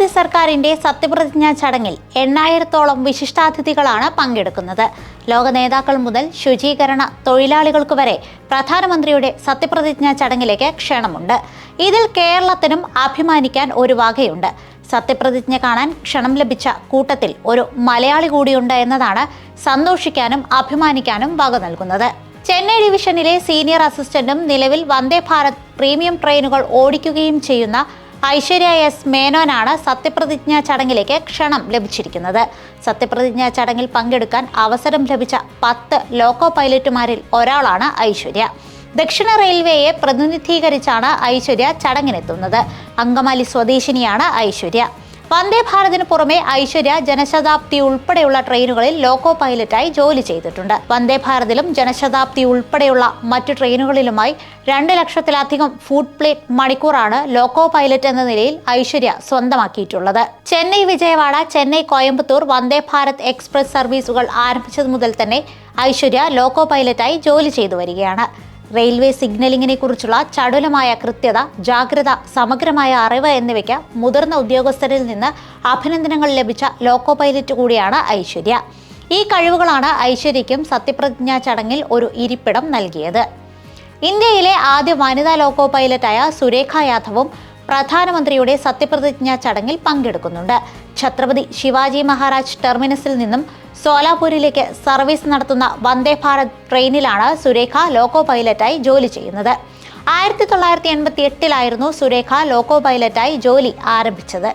നരേന്ദ്രമോദി സർക്കാരിന്റെ സത്യപ്രതിജ്ഞാ ചടങ്ങിൽ എണ്ണായിരത്തോളം വിശിഷ്ടാതിഥികളാണ് പങ്കെടുക്കുന്നത്. ലോക നേതാക്കൾ മുതൽ ശുചീകരണ തൊഴിലാളികൾക്ക് വരെ പ്രധാനമന്ത്രിയുടെ സത്യപ്രതിജ്ഞാ ചടങ്ങിലേക്ക് ക്ഷണമുണ്ട്. ഇതിൽ കേരളത്തിനും അഭിമാനിക്കാൻ ഒരു വകയുണ്ട്. സത്യപ്രതിജ്ഞ കാണാൻ ക്ഷണം ലഭിച്ച കൂട്ടത്തിൽ ഒരു മലയാളി കൂടിയുണ്ട് എന്നതാണ് സന്തോഷിക്കാനും അഭിമാനിക്കാനും വക നൽകുന്നത്. ചെന്നൈ ഡിവിഷനിലെ സീനിയർ അസിസ്റ്റന്റും നിലവിൽ വന്ദേ ഭാരത് പ്രീമിയം ട്രെയിനുകൾ ഓടിക്കുകയും ചെയ്യുന്ന ഐശ്വര്യ എസ് മേനോനാണ് സത്യപ്രതിജ്ഞ ചടങ്ങിലേക്ക് ക്ഷണം ലഭിച്ചിരിക്കുന്നത്. സത്യപ്രതിജ്ഞ ചടങ്ങിൽ പങ്കെടുക്കാൻ അവസരം ലഭിച്ച പത്ത് ലോക്കോ പൈലറ്റുമാരിൽ ഒരാളാണ് ഐശ്വര്യ. ദക്ഷിണ റെയിൽവേയെ പ്രതിനിധീകരിച്ചാണ് ഐശ്വര്യ ചടങ്ങിനെത്തുന്നത്. അങ്കമാലി സ്വദേശിനിയാണ് ഐശ്വര്യ. വന്ദേ ഭാരതിന് പുറമെ ഐശ്വര്യ ജനശതാബ്ദി ഉൾപ്പെടെയുള്ള ട്രെയിനുകളിൽ ലോക്കോ പൈലറ്റായി ജോലി ചെയ്തിട്ടുണ്ട്. വന്ദേ ഭാരതിലും ജനശതാബ്ദി ഉൾപ്പെടെയുള്ള മറ്റു ട്രെയിനുകളിലുമായി രണ്ട് ലക്ഷത്തിലധികം ഫുഡ് പ്ലേറ്റ് മണിക്കൂറാണ് ലോക്കോ പൈലറ്റ് എന്ന നിലയിൽ ഐശ്വര്യ സ്വന്തമാക്കിയിട്ടുള്ളത്. ചെന്നൈ വിജയവാഡ ചെന്നൈ കോയമ്പത്തൂർ വന്ദേ ഭാരത് എക്സ്പ്രസ് സർവീസുകൾ ആരംഭിച്ചതു മുതൽ തന്നെ ഐശ്വര്യ ലോക്കോ പൈലറ്റായി ജോലി ചെയ്തു വരികയാണ്. റെയിൽവേ സിഗ്നലിങ്ങിനെ കുറിച്ചുള്ള ചടുലമായ കൃത്യത ജാഗ്രത സമഗ്രമായ അറിവ് എന്നിവയ്ക്ക് മുതിർന്ന ഉദ്യോഗസ്ഥരിൽ നിന്ന് അഭിനന്ദനങ്ങൾ ലഭിച്ച ലോക്കോ പൈലറ്റ് കൂടിയാണ് ഐശ്വര്യ. ഈ കഴിവുകളാണ് ഐശ്വര്യയ്ക്കും സത്യപ്രതിജ്ഞാ ചടങ്ങിൽ ഒരു ഇരിപ്പിടം നൽകിയത്. ഇന്ത്യയിലെ ആദ്യ വനിതാ ലോക്കോ പൈലറ്റായ സുരേഖ യാദവും പ്രധാനമന്ത്രിയുടെ സത്യപ്രതിജ്ഞാ ചടങ്ങിൽ പങ്കെടുക്കുന്നുണ്ട്. ഛത്രപതി ശിവാജി മഹാരാജ് ടെർമിനസിൽ നിന്നും സോലാപൂരിലേക്ക് സർവീസ് നടത്തുന്ന വന്ദേ ഭാരത് ട്രെയിനിലാണ് സുരേഖ ലോക്കോ പൈലറ്റായി ജോലി ചെയ്യുന്നത്. ആയിരത്തി തൊള്ളായിരത്തി എൺപത്തി എട്ടിലായിരുന്നു സുരേഖ ലോക്കോ പൈലറ്റായി ജോലി ആരംഭിച്ചത്.